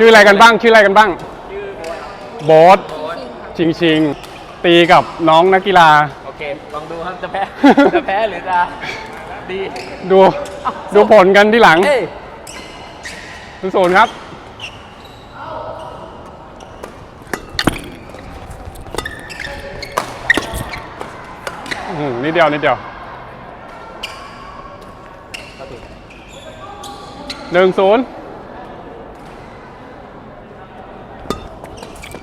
ชื่ออะไรกันบ้าง ชื่ออะไรกันบ้างชื่อโบทโบ๊ทโบ๊ทชิงชิง ตีกับน้องนักกีฬา โอเค ลองดูครับ จะแพ้ จะแพ้หรือจะดี ดู ดูผลกันที่หลังเอ้ยศูนย์ครับ อื้อหือนิดเดียว นิดเดียวหนึ่งศูนย์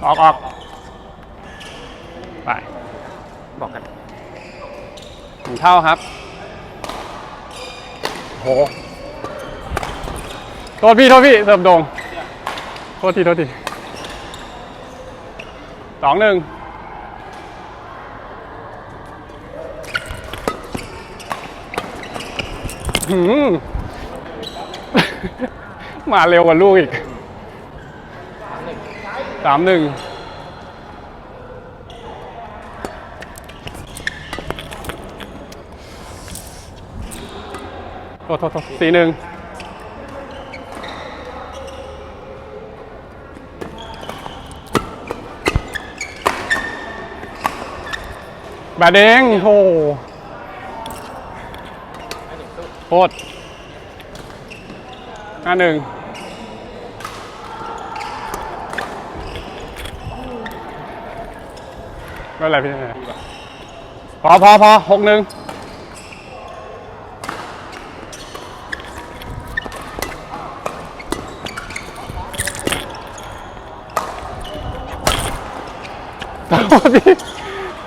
ออกออกไป บอกกันหนึ่งเท่าครับ โหโทษพี่โทษพี่เสิร์ฟโดงโทษทีโทษทีสองหนึ่งหืมมาเร็วกว่าลูกอีก สามหนึ่งโทษโทษโทษสี่หนึ่งแบดเด้งโหโคตรห้าหนึ่ง ไม่เป็นไรพี่ไม่เป็นไรพอพอพอหกหนึ่งโทษที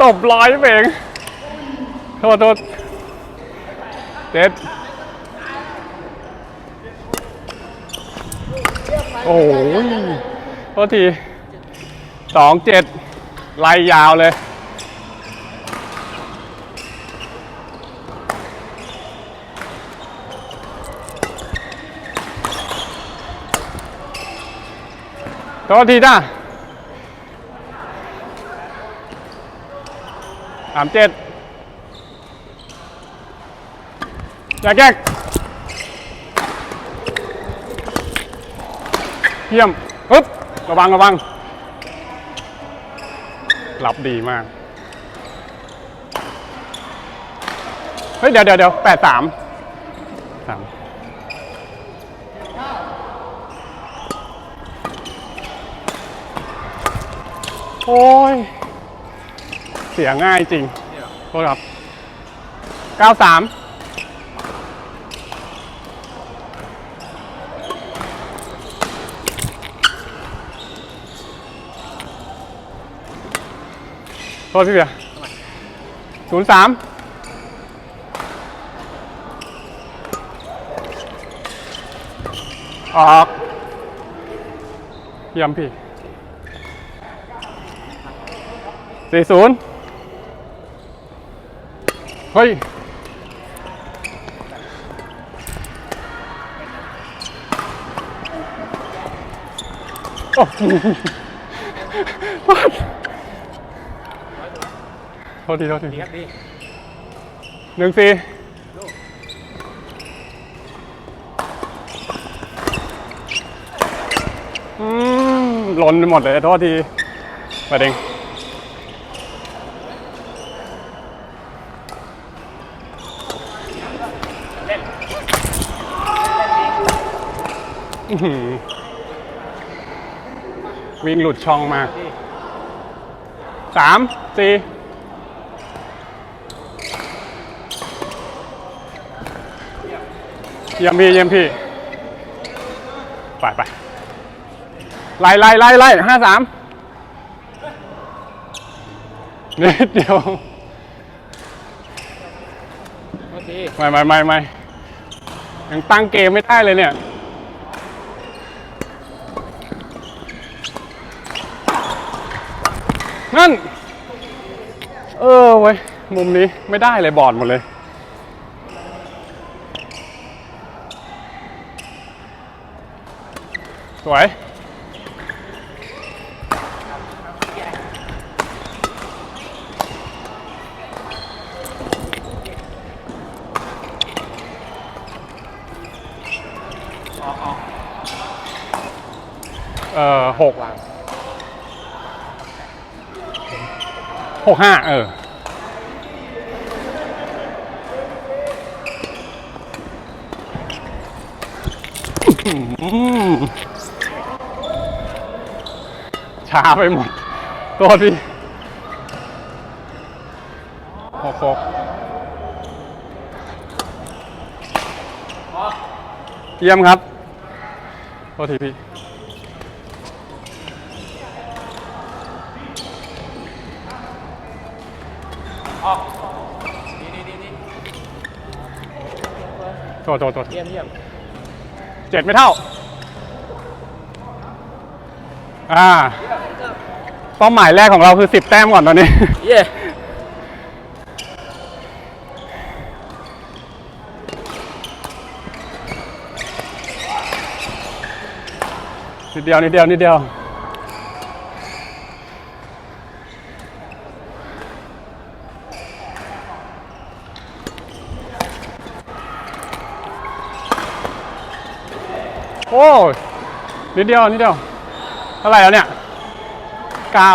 ตบร้อยเองโทษโทษเจ็ดโอ้ยโทษทีสองเจ็ด ไล่ยาวเลย โทษทีจ้าสามเจ็ดอย่าแก้เยี่ยมปึ๊บระวังระวัง รับดีมาก เฮ้ย เดี๋ยวเดี๋ยวเดี๋ยวแปดสามสามโอ้ย เสียง่ายจริงโทษครับ93 โทษพี่เบียร์ศูนย์สามออกเยี่ยมพี่สี่ศูนย์เฮ้ยโอ้โห ทษทีโทษทีดีครับดีหนึ่งสี่อืมหล่นไปหมดเลยโทษทีมาเด้งอื้อหือวิ่งหลุดช่องมากสามสี่ เยี่ยมพี่เยี่ยมพี่ ไปไปไล่ไล่ไล่ไล่ห้าสามนิดเดียวโอเคไม่ไม่ไม่ไม่ยังตั้งเกมไม่ได้เลยเนี่ยนั่น เออเว้ย มุมนี้ไม่ได้เลยบอดหมดเลย วยเอ่อหกหกห้าเอออื้อหือ ช้าไปหมดตัวพี่หกหกเยี่ยมครับโทษทีพี่ออกดีดีดีดีโทษโทษโทษเยี่ยมเยี่ยมเจ็ดไม่เท่า อ่าเป้าหมายแรกของเราคือสิบแต้มก่อนตอนนี้ เย่นิดเดียวนิดเดียวนิดเดียวโอ้ยนิดเดียวนิดเดียว เท่าไหร่แล้วเนี่ยเก้า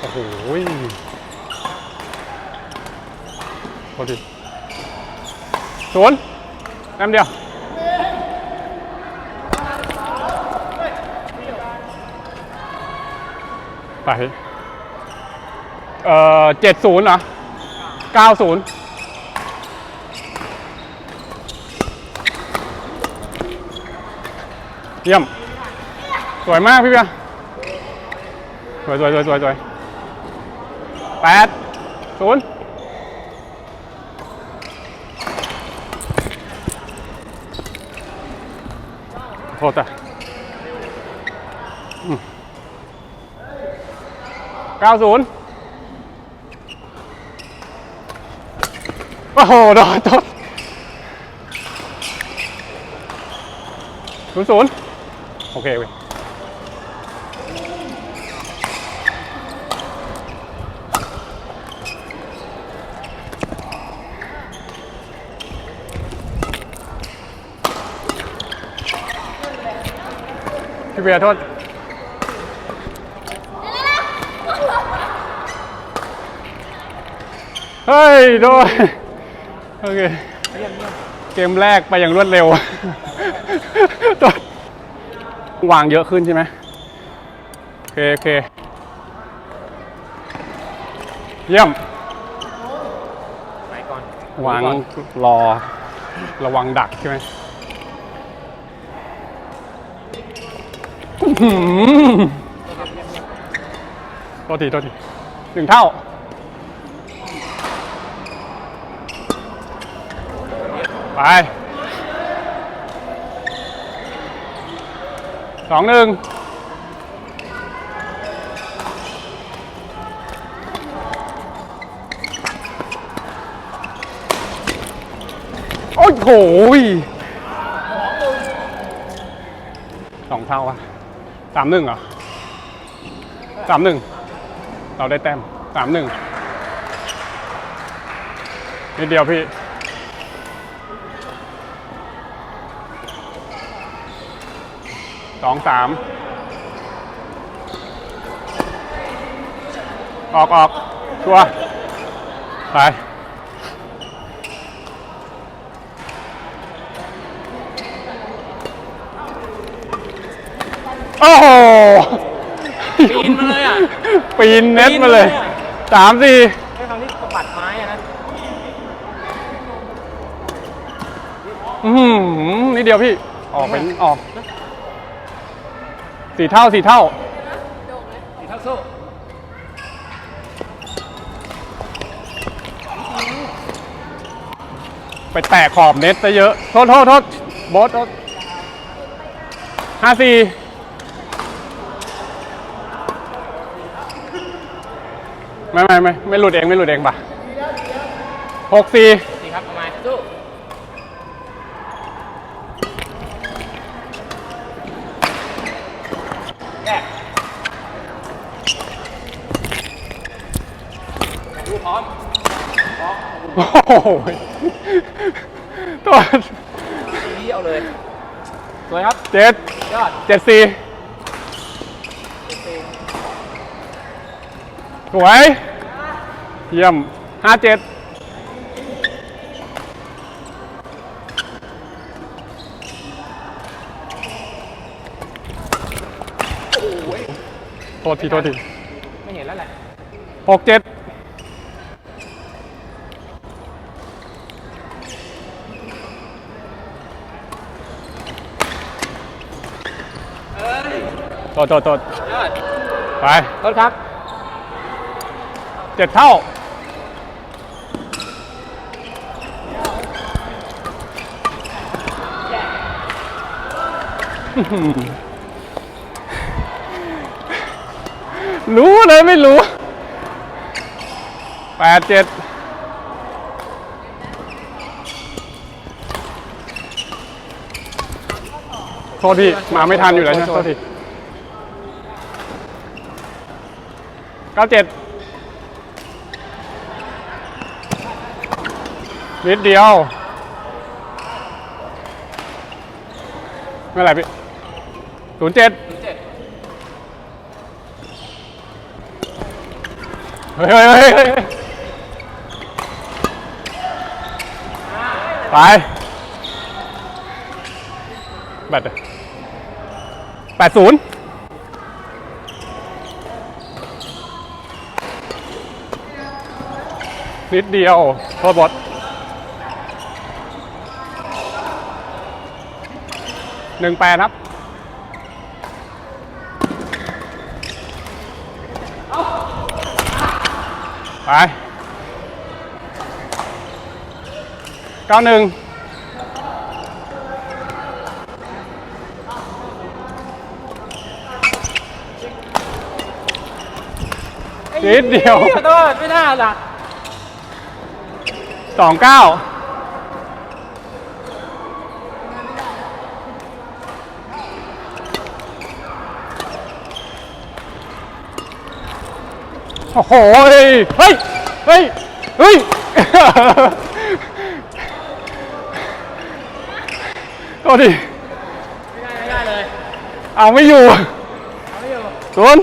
โอ้โหโทษทีศูนย์แต้มเดียวไปเอ่อเจ็ดศูนย์เหรอเก้าศูนย์ เยี่ยม สวยมากพี่เบียร์สวยสวยสวยสวยสวยแปดศูนย์โทษจ้ะเก้าศูนย์โอ้โหโดนโดนศูนย์ศูนย์ โอเคเว้ยพี่เบียร์โทษเฮ้ยโดนโอเค เกมแรกไปอย่างรวดเร็วโดน วางเยอะขึ้นใช่ไหมโอเคโอเคเยี่ยมไปก่อนวางรอ ระวังดักใช่ไหมรอหือโทษทีโทษทีหนึ่งเท่าไป สองหนึ่งโอ้ยโหยสองเท่าอะสามหนึ่งเหรอสามหนึ่งเราได้แต้มสามหนึ่งนิดเดียวพี่ สองสามออกออกชัวร์ไปโอ้โห ปีนมาเลยอะ ปีนเน็ตมาเลยปีนมาเลยอะสามสี่ให้ครั้งที่สะบัดไม้อะนะ อื้อหือนิดเดียวพี่ ออกเป็นออก สี่เท่าสี่เท่าสีเท่าสู้ไปแตะขอบเน็ตซะเยอะ โทษโทษโทษโบอสโทษห้าสี่ไม่ไม่ไม่ไม่หลุดเองไม่หลุดเองป่ะหกสี่ สีครับประมาณสู้แยกดูพร้อม โอ้โหตัวทีเดียวเลย สวยครับ เจ็ดยอดเจ็ดสี่สวย เยี่ยมห้าเจ็ดโอ้ยโทษทีโทษทีไม่เห็นแล้วแหละหกเจ็ด โทษโทษโทษยอดไปโทษครับเจ็ดเท่า รู้เลยไม่รู้แปดเจ็ดโทษทีมาไม่ทันอยู่แล้วใช่ไหมโทษที ก้าเจ็ดนิดเดียว ไม่ไรพี่ศูนย์เจ็ดเฮ้ยเฮ้ยเฮ้ยเฮ้ยไปแบตแปดศูนย์ นิดเดียวโทษบอสหนึ่งแปดครับไปเก้าหนึ่งนิดเดียว ขอโทษไม่น่าล่ะ สองเก้าโอ้โห เฮ้ย เฮ้ย เฮ้ย เฮ้ยก็ดิ ไม่ได้ ไม่ได้เลย เอาไม่อยู่ เอาไม่อยู่ศูนย์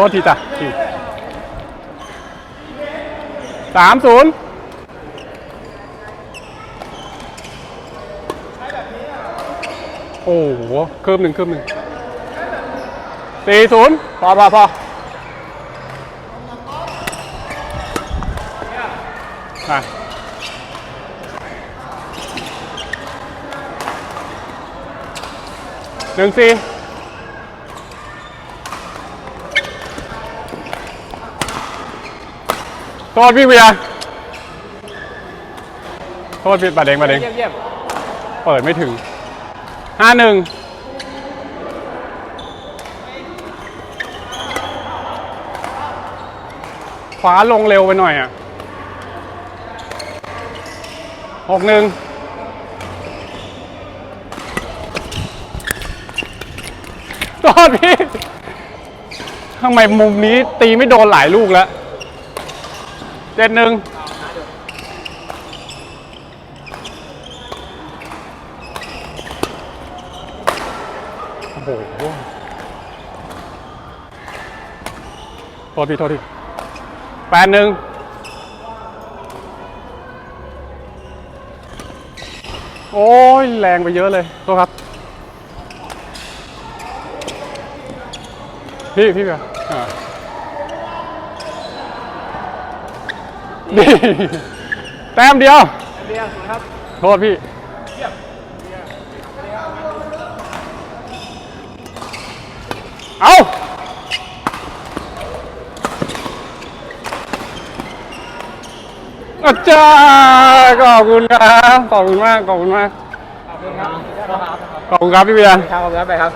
ทษทีจ้ะทีสามศูนย์โอ้โหคืบหนึ่งคืบหนึ่งสี่ศูนย์พอพอพอไปหนึ่งสี่ โทษพี่เวียร์โทษพี่บาดเองบาดเองเยี่ยมเยี่ยมเปิดไม่ถึงห้าหนึ่งขวาลงเร็วไปหน่อยอะหกหนึ่งตอนพี่ทำไมมุมนี้ตีไม่โดนหลายลูกแล้ว เจ็ดหนึ่งโอ้โหโทษทีโทษทีแปดหนึ่งโอ้ย แรงไปเยอะเลยโทษครับ พี่ พี่เบียร์ อ่าดีแต้มเดียวเรียงสวยครับโทษพี่เอาอาจารย์ขอบคุณครับ ขอบคุณมาก ขอบคุณมาก ขอบคุณครับ ขอบคุณครับพี่เบียร์ครับขอบคุณครับไปครับ